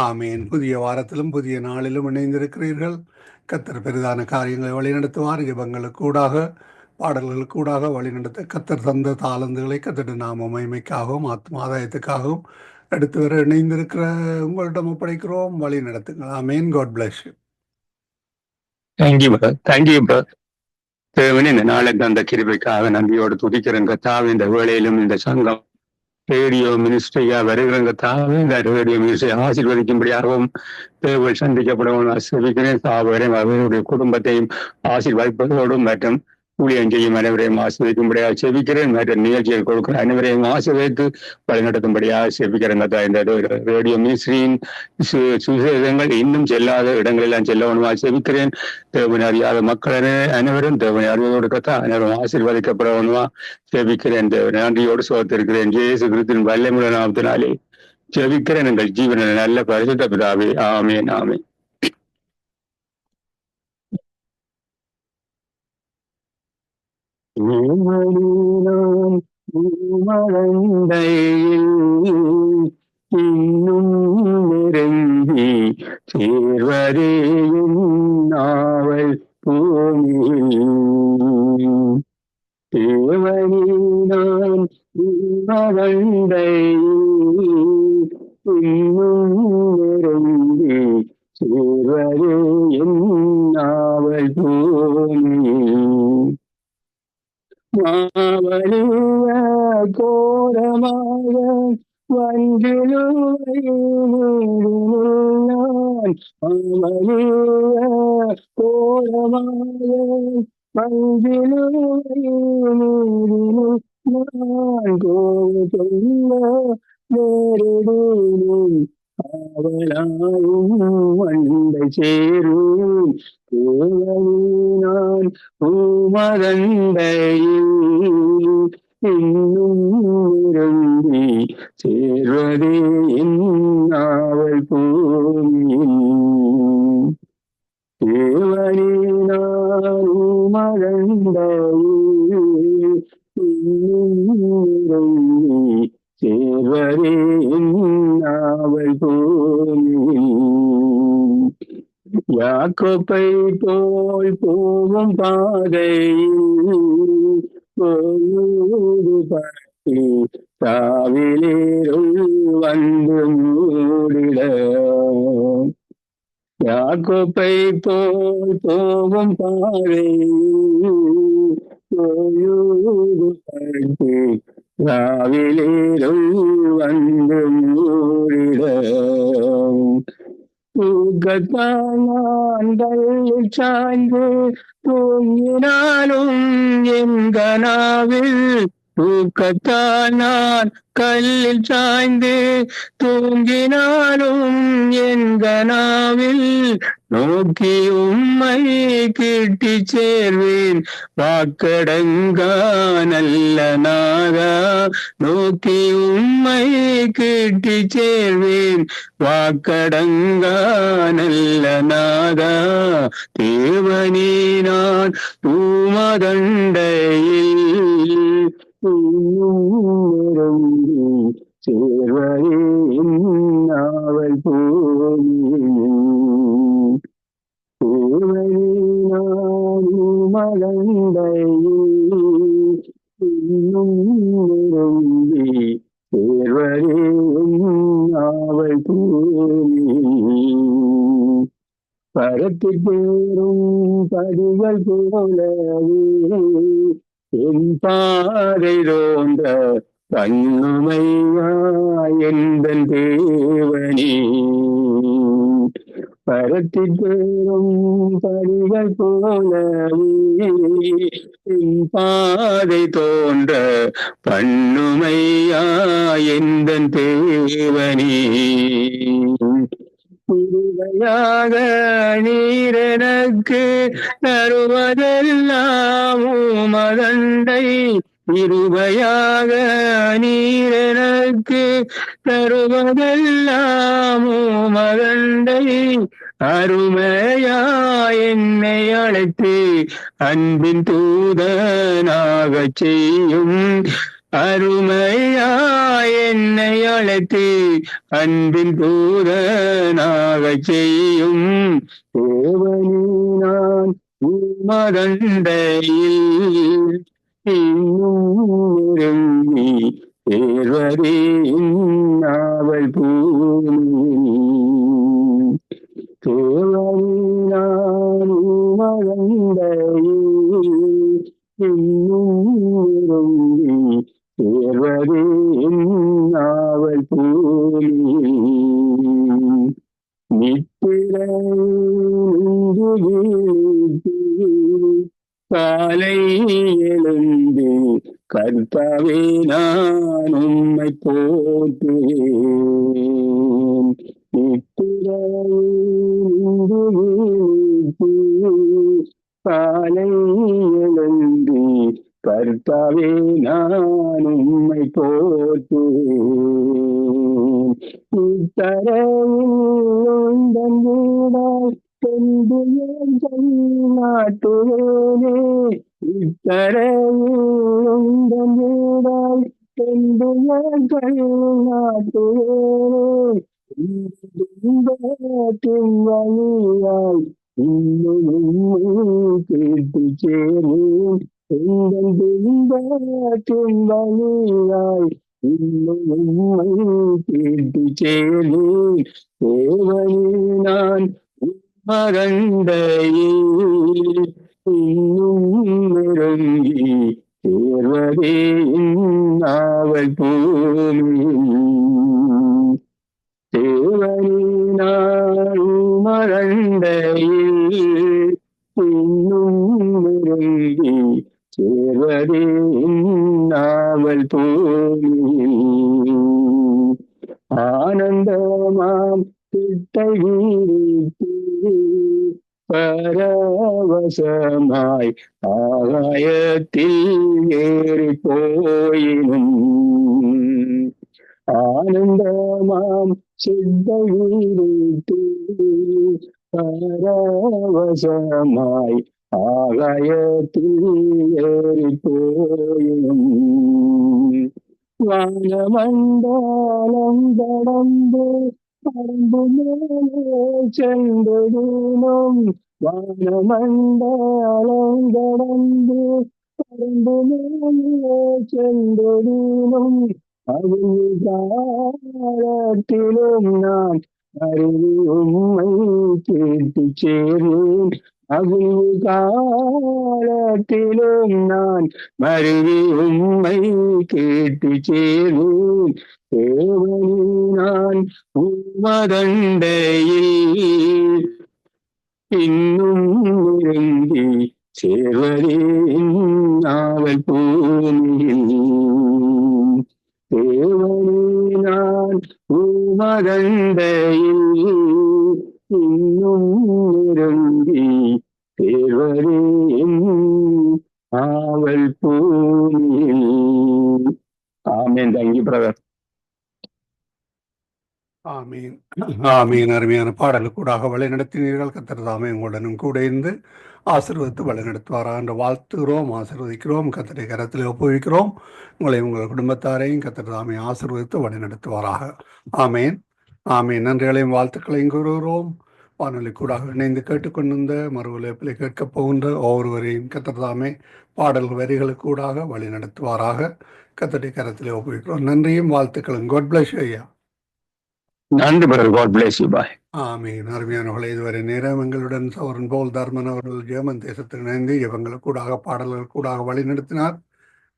ஆமீன் புதிய வாரத்திலும் புதிய நாளிலும் இணைந்திருக்கிறீர்கள். கத்தர் பெரிதான காரியங்களை வழிநடத்துவார். ஜெபங்களுக்கு கூடாக பாடல்களுக்கு கூடாக வழிநடத்த கத்தர் தந்த தாளந்துகளை கத்தட்டு நாம மகிமைக்காகவும் ஆத்ம ஆதாயத்துக்காகவும் எடுத்து வர இணைந்திருக்கிற உங்களிடம் ஒப்படைக்கிறோம். வழி நடத்துங்கள். ஆமீன் God bless you thank you brother thank you brother தேவன் இந்த நாளுக்கு அந்த கிருபைக்காக நன்றியோடு துதிக்கிறேன். கத்தாவே இந்த வேளையிலும் இந்த சங்கம் ரேடியோ மினிஸ்ட்ரியா வருகிறங்க தாவே இந்த ரேடியோ மினிஸ்ட்ரி ஆசீர்வதிக்கும்படியாகவும் தேவன் சந்திக்கப்படவும் ஆசீர்வதிக்கிறேன். தாவரையும் அவருடைய குடும்பத்தையும் ஆசீர்வதிப்பதோடும் மற்றும் ஊழியம் செய்யும் அனைவரையும் ஆசிரியக்கும்படியாக செபிக்கிறேன். மற்ற நிகழ்ச்சிகள் கொடுக்கிற அனைவரையும் ஆசிர்வதித்து வழிநடத்தும்படியாக செபிக்கிறேன். கத்தா இந்த ரேடியோ மினிஸ்ட்ரியின் சு- இன்னும் செல்லாத இடங்களெல்லாம் செல்லவனுமா செபிக்கிறேன். தேவனை அறியாத மக்கள் அனைவரும் தேவனை அறிவதோடு கத்தா அனைவரும் ஆசீர்வதிக்கப்படவனுமா ஜெபிக்கிறேன் தேவன் நன்றியோடு சோத்திருக்கிறேன். ஜேசு கிருத்தின் வல்லமுள்ள நாமத்தினாலே ஜெபிக்கிறேன் எங்கள் ஜீவனில் நல்ல பரிசுத்த பிதாவே. ஆமேன் ஆமேன். நான் மழந்தையில் இன்னும் நெருங்கி சேர்வதேயும் நாவல் பூமியில். தேவனே நான் இன்னும் நெருங்கி சேர்வரே நான் கோவ அவளாயும் வண்டை சேரும் நான் பூமதண்டையில் இன்னும் இறங்கி சேர்வதே என் நாவல் பூமியில் தேவனே நான் மதண்டையில் யாக்கோப்பை போய் போகும் பாதை. போது பற்றி தாவிலேருள் வந்து மூடிட. யாக்கோப்பை போய் போகும் பாதை. போது பட்டி தாவிலேருள் வந்து மூடிட. தூக்கத்தாங்கள் சாய்ந்து தூங்கினாலும் எங்கனாவில் கனாவில் தூக்கத்தான் நான் கல்லில் சாய்ந்து தூங்கினாலும் என் கனாவில் நோக்கி உம்மை கிட்டி சேர்வேன். வாக்கடங்கா நல்ல நாதா நோக்கி உம்மை கிட்டி சேர்வேன். வாக்கடங்கா நல்ல நாதா தேவனே நான் பூமதண்டையில் நெருங்கி சேர்வரே நாவல் போலியும் தேவனே நான் மலண்டையில் இன்னும் நெருங்கி சேர்வரே நாவல் போலியும் பரத்து பேரும் படிகள் போலவே என் பாதை தோன்ற கண்ணுமையா எந்தன் தேவனே. பரத்தி பேரும் படிகள் போலவே பாதை தோன்ற பண்ணுமையா எந்தன் தேவனி. புதுவையாக நீர் எனக்கு தருவதெல்லாம் மதண்டை இருவையாக நீர் எனக்கு தருவதெல்லாம் மதண்டை அருமையா என்னை அழைத்து அன்பின் தூதனாகச் செய்யும் அருமையா என்னை அழைத்து அன்பின் பூரனாக செய்யும் தேவனே நான் மதண்டையில் இன்னும் நெருங்கி தேர்வரே. காலை எழுந்து கர்த்தாவே நான் உம்மை போற்றுவேன். காலை எழுந்து கர்த்தாவே நான் உம்மை போற்றுவேன். இத்தரையில் தந்து இத்தரையில் வீடாய் வழியாய் இன்னும் கேட்டு சேரும் எங்கள் பின்பற்றும் வழியாய் இன்னும் கேட்டு சேரும் தேவனே நான் மறந்தையில் இன்னும் நெருங்கி தேர்வதே நாவல் பூமி தேவனே நான் மறந்தையில் இன்னும் நெருங்கி சேர்வதே நாவல் பூமி ஆனந்தமாம் திட்டை ശ്വാസമായി ആകായത്തിൽ ഏറിപ്പോയിനും. ആനന്ദമാം ശുദ്ധഗീരത്തിൽ പരവശമായി ആകായത്തിൽ ഏറിപ്പോയിനും. വാനമണ്ഡലം കടമ്പ് പറമ്പുമേലെ ചെണ്ടതിനും வானமண்டலம் கடந்து பறந்து மேலே சென்றதுனும் வானமண்டலம் கடந்து நான் அறிவு உண்மை கேட்டு சேரேன் அகில் காலத்திலும் நான் மருவி உண்மை கேட்டு சேரேன் தேவனி நான் உமதண்டையில் இன்னும் நெருங்கி சேர்வதே நாவல் பூமியில் தேவனே நான் உமதண்டையில் இன்னும் நெருங்கி தேவரே ஆவல் பூமியில் ஆமேன் தேங்க்யூ பிரதர் ஆமீன். ஆமீன். அருமையான பாடலுக்கூடாக வழிநடத்தினீர்கள் கத்திரதாமே உங்களுடனும் கூட இருந்து ஆசீர்வதித்து வழிநடத்துவாரா என்று வாழ்த்துகிறோம் ஆசீர்வதிக்கிறோம் கத்திரை கரத்தில் ஒப்புவிக்கிறோம். உங்களை உங்கள் குடும்பத்தாரையும் கத்திரதாமே ஆசிர்வதித்து ஆசீர்வதித்து வழிநடத்துவாராக ஆமேன். ஆமீன். நன்றிகளையும் வாழ்த்துக்களையும் கூறுகிறோம். வானொலி கூடாக இணைந்து கேட்டுக்கொண்டிருந்த மறுவலைப்பில் கேட்கப் போகின்ற ஒவ்வொருவரையும் கத்திரதாமே பாடல் வரிகளுக்கூடாக வழி நடத்துவாராக. கத்தடி கரத்தில் ஒப்புவிக்கிறோம். நன்றியும் வாழ்த்துக்களும். குட் பிளஸ் ஐயா. நன்றி brother God bless you bye ஆமீன். அருமையானவர்களே இதுவரை நேரம் எங்களுடன் சவரன் போல் தர்மன் அவர்கள் ஜெர்மன் தேசத்தில் இணைந்து இவங்களுக்கு கூடாக பாடல்கள் கூடாக வழி நடத்தினார்.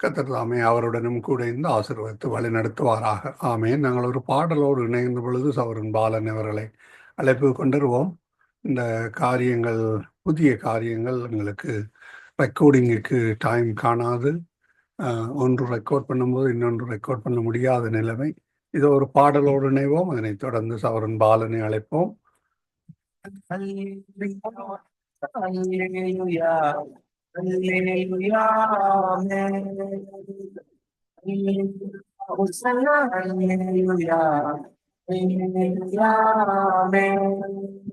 கத்தர்தாமே அவருடனும் கூட இருந்து ஆசீர்வதித்து வழி நடத்துவாராக. ஆமேன். நாங்கள் ஒரு பாடலோடு இணைந்த பொழுது சவரன் பாலன் அவர்களை அழைப்பு கொண்டுருவோம். இந்த காரியங்கள் புதிய காரியங்கள் எங்களுக்கு ரெக்கார்டிங்குக்கு டைம் காணாது. ஒன்று ரெக்கார்ட் பண்ணும்போது இன்னொன்று ரெக்கார்ட் பண்ண முடியாத நிலைமை. இது ஒரு பாடலோடு இணைவோம். அதனை தொடர்ந்து சவரன் பாலனை அழைப்போம். Amen.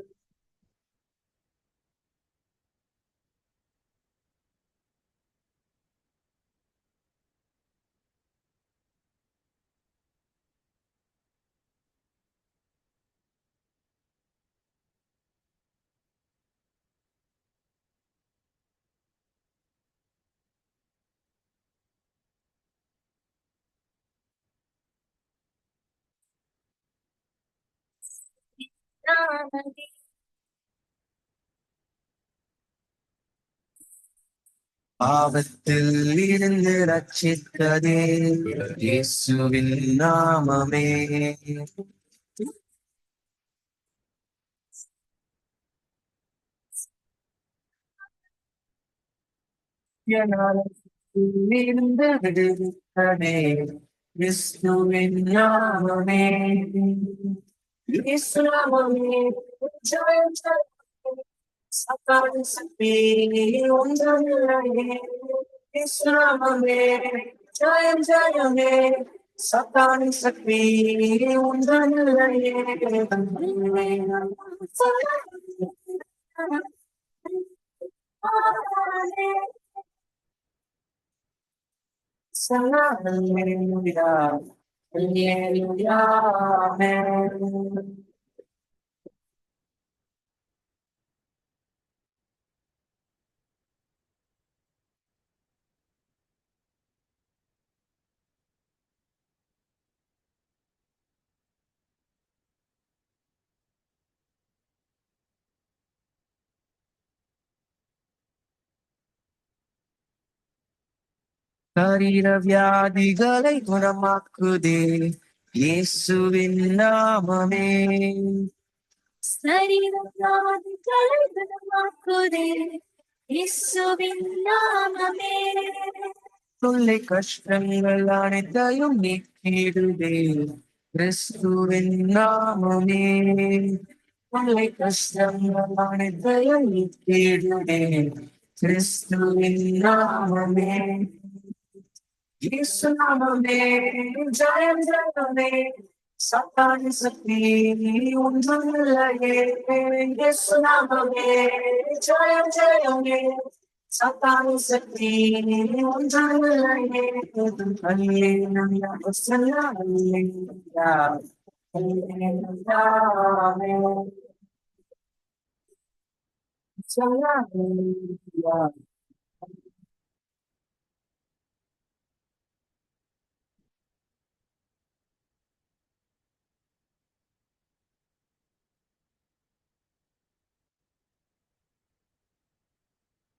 நாமமே பாவத்தில் இருந்து ரட்சித்ததே இயேசுவின் நாமமே. இருந்து விடுவித்ததே விஷ்ணுவின் நாமமே. இஸ்லாமமே ஜெயம் ஜெயம் சத்தான் சக்தி ஒன்றில்லையே இஸ்லாமமே ஜெயம் ஜெயமே சத்தான் சக்தி ஒன்றில்லையே Hallelujah. Hallelujah. Amen. சரீர வியாதிகளை குணமாக்குதே. இயேசுவின் நாமமே. சரீரவியாதிகளை குணமாக்குதே. இயேசுவின் நாமமே. தொல்லை கஷ்டங்கள் அனைத்தையும் நீக்கிடுதே. கிறிஸ்துவின் நாமமே. தொல்லை கஷ்டங்கள் அனைத்தையும் நீக்கிடுதே. கிறிஸ்துவின் நாமமே. இயேசு நாமமே ஜெயம் ஜெயமே சத்தானி சக்தி ஒன்றுமில்லையே இயேசு நாமமே ஜெயம் ஜெயமே சத்தானி சக்தி ஒன்றுமில்லையே அல்லேலூயா வசல்லா அல்லேலூயா அல்லேலூயா ஆமென். வசல்லா அல்லேலூயா